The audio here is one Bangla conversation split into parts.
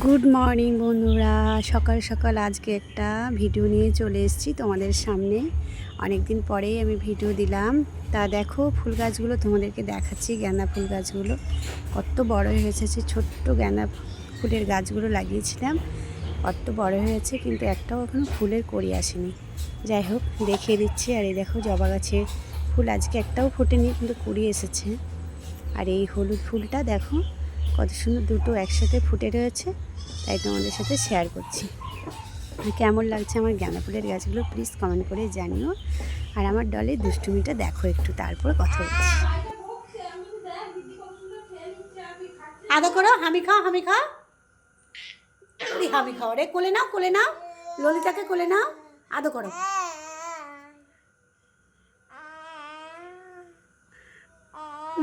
গুড মর্নিং বন্ধুরা। সকাল সকাল আজকে একটা ভিডিও নিয়ে চলে এসেছি তোমাদের সামনে। অনেক দিন পরেই আমি ভিডিও দিলাম। তা দেখো, ফুল গাছগুলো তোমাদেরকে দেখাচ্ছি, গাঁদা ফুল গাছগুলো। কত বড় হয়েছে সে ছোট্ট গাঁদা ফুলের গাছগুলো লাগিয়েছিলাম। কত বড় হয়েছে কিন্তু একটাও এখনও ফুলের করি আসেনি। যাই হোক, দেখিয়ে দিচ্ছি। আর এই দেখো, জবা গাছে ফুল আজকে একটাও ফোটেনি, কিন্তু কুড়ি এসেছে। আর এই হলুদ ফুলটা দেখো কত সুন্দর দুটো একসাথে ফুটে রয়েছে, তাই তোমাদের সাথে শেয়ার করছি। কেমন লাগছে আমার গাঁদা ফুলের গাছগুলো প্লিজ কমেন্ট করে জানিও। আর আমার ডলে দুষ্টুমিটা দেখো একটু, তারপর কথা বলছি। আদা করো, হামি খাও হামি খাও। হামি খাও রে, কোলে নাও কোলে নাও। ললিতাকে কোলে নাও। আদো করো।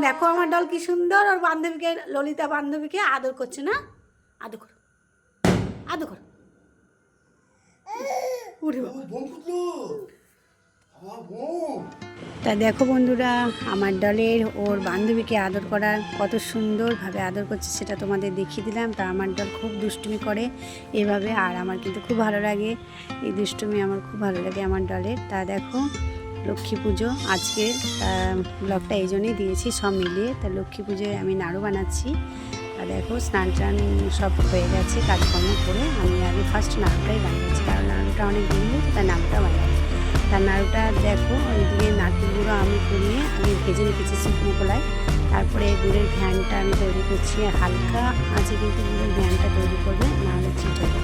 দেখো আমার দল কি সুন্দর, ওর বান্ধবীকে, ললিতা বান্ধবীকে আদর করছে না? আদর করো। আদর করো। তা দেখো বন্ধুরা, আমার দলের ওর বান্ধবীকে আদর করার কত সুন্দরভাবে আদর করছে সেটা তোমাদের দেখিয়ে দিলাম। তা আমার দল খুব দুষ্টুমি করে এভাবে, আর আমার কিন্তু খুব ভালো লাগে। এই দুষ্টুমি আমার খুব ভালো লাগে আমার দলের তা দেখো লক্ষ্মী পুজো। আজকে ব্লগটা এই জন্যই দিয়েছি, সব মিলিয়ে। তা লক্ষ্মী পুজোয় আমি নাড়ু বানাচ্ছি। আর দেখো, স্নান টান সব হয়ে গেছে, কাজকর্ম করে। আমি আগে ফার্স্ট নাড়ুটাই বানিয়েছি, কারণ নাড়ুটা অনেক দিন হয়েছে তার নাড়ুটা বানিয়েছি তার নাড়ুটা দেখো, ওইদিকে নারকেল গুঁড়ো আমি কুড়িয়ে আমি ভেজে রেখেছি শুকনো কলায়। তারপরে গুড়ের ঘ্যানটা আমি তৈরি করছি, হালকা আছে কিন্তু গুড়ের ঘ্যানটা তৈরি করবে, নাহলে চিট হবে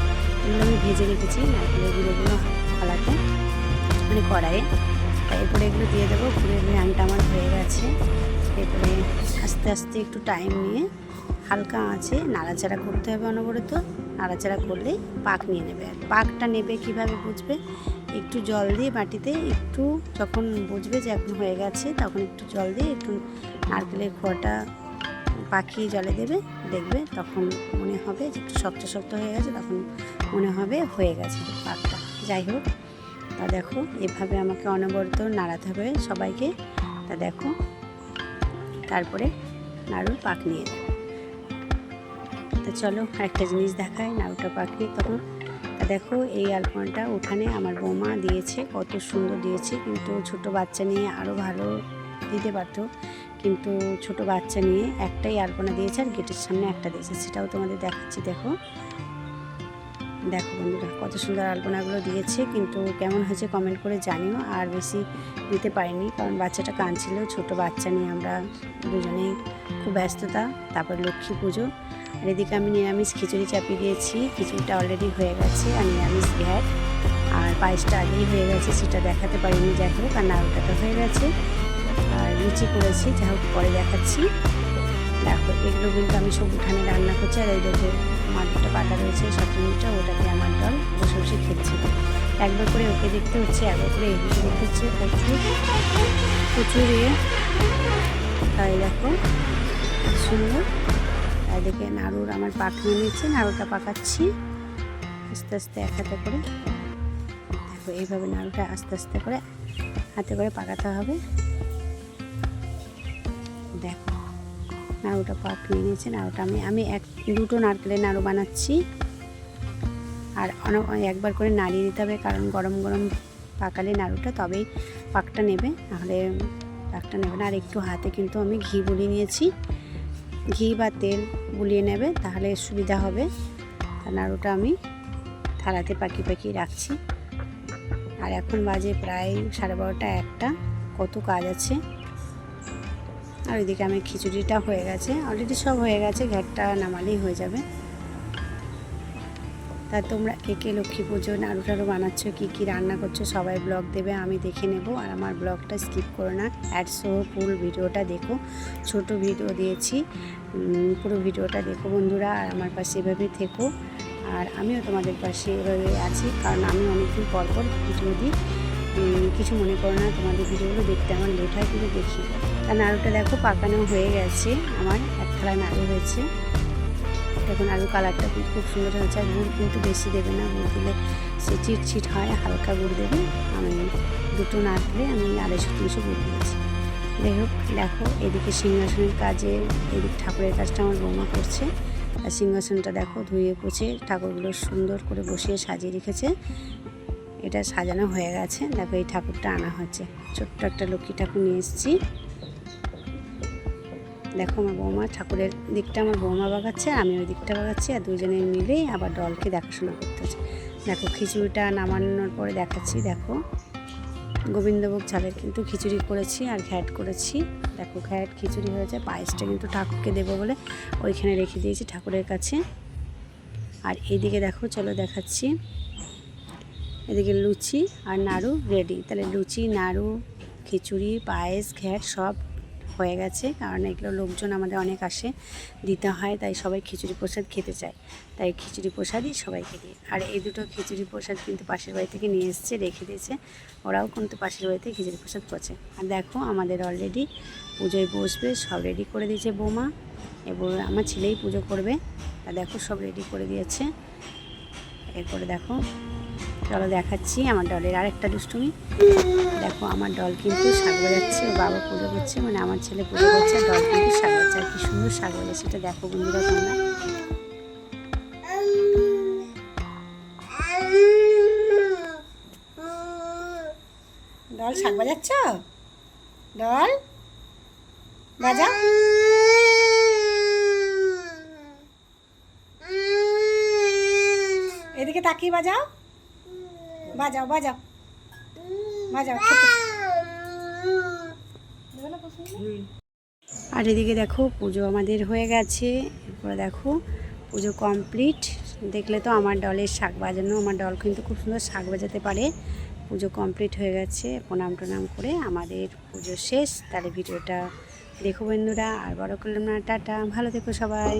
এগুলো আমি ভেজে রেখেছি, নারকেলের গুঁড়োগুলো হালাতে মানে কড়াইয়ে। এরপরে এগুলো দিয়ে দেবো গুড়ের ঘ্যানটা আমার হয়ে গেছে। এরপরে আস্তে আস্তে একটু টাইম নিয়ে হালকা আছে নাড়াচাড়া করতে হবে অনবরত। নাড়াচাড়া করলেই পাক নিয়ে নেবে। আর পাকটা নেবে কীভাবে বুঝবে? একটু জল দিয়ে বাটিতে একটু যখন বুঝবে যে এখন হয়ে গেছে, তখন একটু জল দিয়ে একটু নারকেলের খোয়াটা পাকিয়ে জলে দেবে। দেখবে তখন মনে হবে যে একটু শক্ত শক্ত হয়ে গেছে, তখন মনে হবে হয়ে গেছে পাকটা। যাই হোক তা দেখো, এভাবে আমাকে অনবরত নাড়াতে হবে সবাইকে। তা দেখো, তারপরে নাড়ুর পাক নিয়ে নেবে। তো চলো একটা জিনিস দেখায় নাড়ুটা পাকিয়ে তখন। তা দেখো, এই আলপনাটা ওখানে আমার বৌমা দিয়েছে, কত সুন্দর দিয়েছে। কিন্তু ছোট বাচ্চা নিয়ে আরও ভালো দিতে পারতো। কিন্তু ছোট বাচ্চা নিয়ে একটাই আলপনা দিয়েছে আর গেটের সামনে একটা দিয়েছে, সেটাও তোমাদের দেখাচ্ছি, দেখো। দেখো বন্ধুরা, কত সুন্দর আলপনাগুলো দিয়েছে, কিন্তু কেমন হয়েছে কমেন্ট করে জানিও, আর বেশি দিতে পারিনি, কারণ বাচ্চাটা কাঁদছিল, ছোট বাচ্চা নিয়ে আমরা দুজনেই খুব ব্যস্ততা, তারপর লক্ষ্মী পুজো, আর এদিকে আমি নিরামিষ খিচুড়ি চাপিয়ে দিয়েছি, খিচুড়িটা অলরেডি হয়ে গেছে, আর নিরামিষ ঘ্যাট, আর পায়েসটা আগেই হয়ে গেছে, সেটা দেখাতে পারিনি, যাই হোক, আর নাড়ুটা তো হয়ে গেছে, আর লুচি করেছি, যাই হোক, পরে দেখাচ্ছি। দেখো, এগুলো কিন্তু আমি সব উঠানে রান্না করছি আর এই দেখো মাটিটা পাতা রয়েছে সপ্তমীটা ওটাতে আমার দল বসে বসে খেলছিল একবার করে ওকে দেখতে হচ্ছে, একবার করে এদিকে দেখতে হচ্ছে, প্রচুর প্রচুর ইয়ে। তাই দেখো সুন্দর আর দেখে নাড়ুর আমার পাক নিয়ে নিচ্ছে নাড়ুটা পাকাচ্ছি। আস্তে আস্তে এক হাতে করে। দেখো, এইভাবে নাড়ুটা আস্তে আস্তে করে হাতে করে পাকাতে হবে। দেখো নাড়ুটা পাক নিয়ে নিয়েছে নাড়ুটা আমি আমি এক, দুটো নারকেলের নাড়ু বানাচ্ছি। আর একবার করে নাড়িয়ে দিতে হবে, কারণ গরম গরম পাকালে নাড়ুটা তবেই পাকটা নেবে, নাহলে পাকটা নেবে না। আর একটু হাতে কিন্তু আমি ঘি বুলিয়ে নিয়েছি। ঘি বা তেল বুলিয়ে নেবে, তাহলে সুবিধা হবে। আর নাড়ুটা আমি থালাতে পাকি পাকিয়ে রাখছি। আর এখন বাজে প্রায় সাড়ে বারোটা একটা, কত কাজ আছে? আর ওইদিকে আমার খিচুড়িটা হয়ে গেছে। অলরেডি সব হয়ে গেছে ঘ্যাটটা নামালেই হয়ে যাবে। তা তোমরা কে কে লক্ষ্মী পুজো নাড়ু টাড়ু বানাচ্ছ, কী কী রান্না করছ, সবাই ব্লগ দেবে, আমি দেখে নেব। আর আমার ব্লগটা স্কিপ করো না অ্যাড সহ ফুল ভিডিওটা দেখো। ছোট ভিডিও দিয়েছি পুরো ভিডিওটা দেখো বন্ধুরা, আর আমার পাশে এভাবে থেকো। আর আমিও তোমাদের পাশে এভাবে আছি, কারণ আমি অনেকদিন পর পর ভিডিও দিই। কিছু মনে করো না, তোমাদের ভিডিওগুলো দেখতে আমার লেট হয়, কিন্তু দেখি। আর নাড়ুটা দেখো পাকানো হয়ে গেছে। আমার এক থালা নাড়ু হয়েছে। দেখুন আলু কালারটা কিন্তু খুব সুন্দর হয়েছে। আর গুড় কিন্তু বেশি দেবে না, গুড় দিলে সে চিট হয়, হালকা গুড় দেবে। আমি দুটো নাড়লে আমি আড়াইশো, তিনশো গুড় দিয়েছি। যাই হোক, দেখো এদিকে সিংহাসনের কাজে, এদিক ঠাকুরের কাজটা আমার বৌমা করছে। আর সিংহাসনটা দেখো ধুয়ে পুছে ঠাকুরগুলো সুন্দর করে বসিয়ে সাজিয়ে রেখেছে। এটা সাজানো হয়ে গেছে। দেখো এই ঠাকুরটা আনা হচ্ছে ছোট্ট একটা লক্ষ্মী ঠাকুর নিয়ে এসেছি। দেখো আমার বৌমা, ঠাকুরের দিকটা আমার বৌমা বাগাচ্ছে আমি ওই দিকটা বাগাচ্ছি, আর দুজনে মিলেই আবার ডলকে দেখাশোনা করতেছে। দেখো খিচুড়িটা নামানোর পরে দেখাচ্ছি, দেখো। গোবিন্দভোগ চালের কিন্তু খিচুড়ি করেছি আর ঘ্যাট করেছি। দেখো ঘ্যাট খিচুড়ি হয়েছে, পায়েসটা কিন্তু ঠাকুরকে দেবো বলে ওইখানে রেখে দিয়েছি ঠাকুরের কাছে। আর এদিকে দেখো, চলো দেখাচ্ছি। এদিকে লুচি আর নাড়ু রেডি তাহলে লুচি, নাড়ু, খিচুড়ি, পায়েস, ঘ্যাট সব হয়ে গেছে, কারণ এগুলো লোকজন আমাদের অনেক আসে, দিতে হয়, তাই সবাই খিচুড়ি প্রসাদ খেতে চায়। তাই খিচুড়ি প্রসাদই সবাইকে দিই। আর এই দুটো খিচুড়ি প্রসাদ কিন্তু পাশের বাড়ি থেকে নিয়ে এসছে, রেখে দিয়েছে। ওরাও কিন্তু পাশের বাড়িতে খিচুড়ি প্রসাদ করছে। আর দেখো, আমাদের অলরেডি পুজোয় বসবে, সব রেডি করে দিয়েছে বৌমা। এবার আমার ছেলেই পুজো করবে। আর দেখো, সব রেডি করে দিয়েছে। এরপরে দেখো চলো দেখাচ্ছি আমার ডলের আর একটা দুষ্টুমি। দেখো, আমার ডল কিন্তু শাক বাজাচ্ছে বাবা পুজো করছে মানে আমার ছেলে পুজো করছে ডল কিন্তু শাক বাজাচ্ছে, আর কি সুন্দর শাক বাজাচ্ছে, সেটা দেখো বন্ধুরা তোমরা। ডল শাক বাজাচ্ছ? ডল? বাজা? এদিকে তাকিয়ে বাজাও। বাজাও বাজাও। বাজাও আর এদিকে দেখো, পুজো আমাদের হয়ে গেছে। এরপরে দেখো, পুজো কমপ্লিট দেখলে তো আমার ডলের শাক বাজানো, আমার ডল কিন্তু খুব সুন্দর শাক বাজাতে পারে। পুজো কমপ্লিট হয়ে গেছে, প্রণাম টনাম করে আমাদের পুজো শেষ। তাহলে ভিডিওটা দেখো বন্ধুরা, আর বড় করলাম না, টাটা। ভালো থেকো সবাই।